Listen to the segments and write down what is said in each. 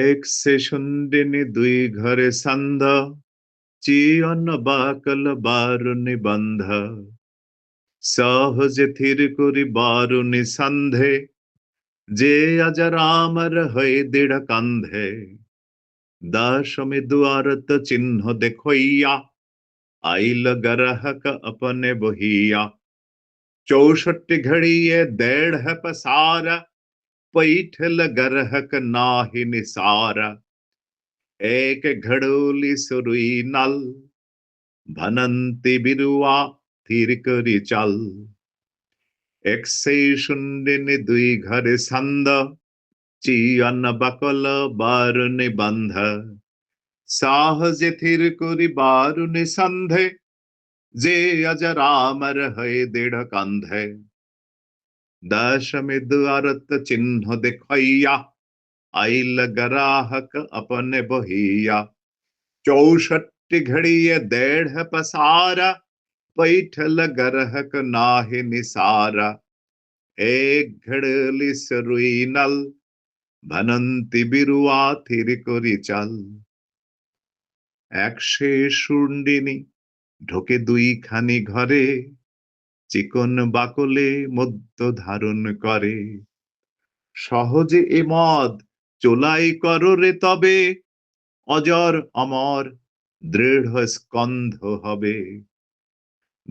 এক সে শুন্ডিনি দুই ঘরে সন্ধ চিয়ন বাকল বারু নিবন্ধ সহজে থির করি বারু নিসন্ধে যে আজ রামর হয়ে দৃঢ় কান্ধে দশমি দুয়ারত চিহ্ন দেখইয়া आइल गरहक अपने बहिया चौसठ घड़िए डेढ़ है पसारा पैठल गरहक नाही निसारा एक घड़ोली सुरुई नल भनंती बिरुआ थीर करी चल এক সেই শুন্ডিনি দুই ঘরে ছন্দ চিয়ন বকল বারুনি বন্ধ সাহজে থির করি বারুনি সন্ধে যে আজ রামর হয়ে দৃঢ় কান্ধে दशमी अरत चिन्ह देखैया आइल ग्राहक अपने बहिया। चौसठ घड़िय डेढ़ पसारा बैठल गरहक नाहि निसारा। एक घड़ली सरुई नल, भनंति बिरुआ थिर कोरी चल। एक्षे शुंडिनी ढोके दुई खानी घरे। চিকন বাকলে মধ্য ধারণ করে। সহজে এ মদ চোলাই করো রে তবে, অজর অমর দৃঢ় স্কন্ধ হবে।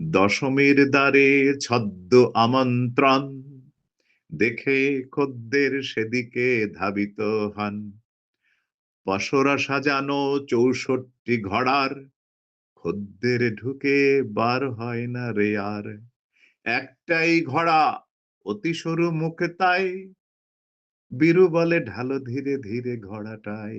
দশমীর দ্বারে ছদ্ম আমন্ত্রণ, দেখে খদ্দের সেদিকে ধাবিত হন। পশরা সাজানো চৌষট্টি ঘড়ার, খদ্দের ঢুকে বার হয় না রে আর। একটাই ঘোড়া অতি সরু মুখে তাই। বীরু বলে ঢালো ধীরে ধীরে ঘোড়াটাই।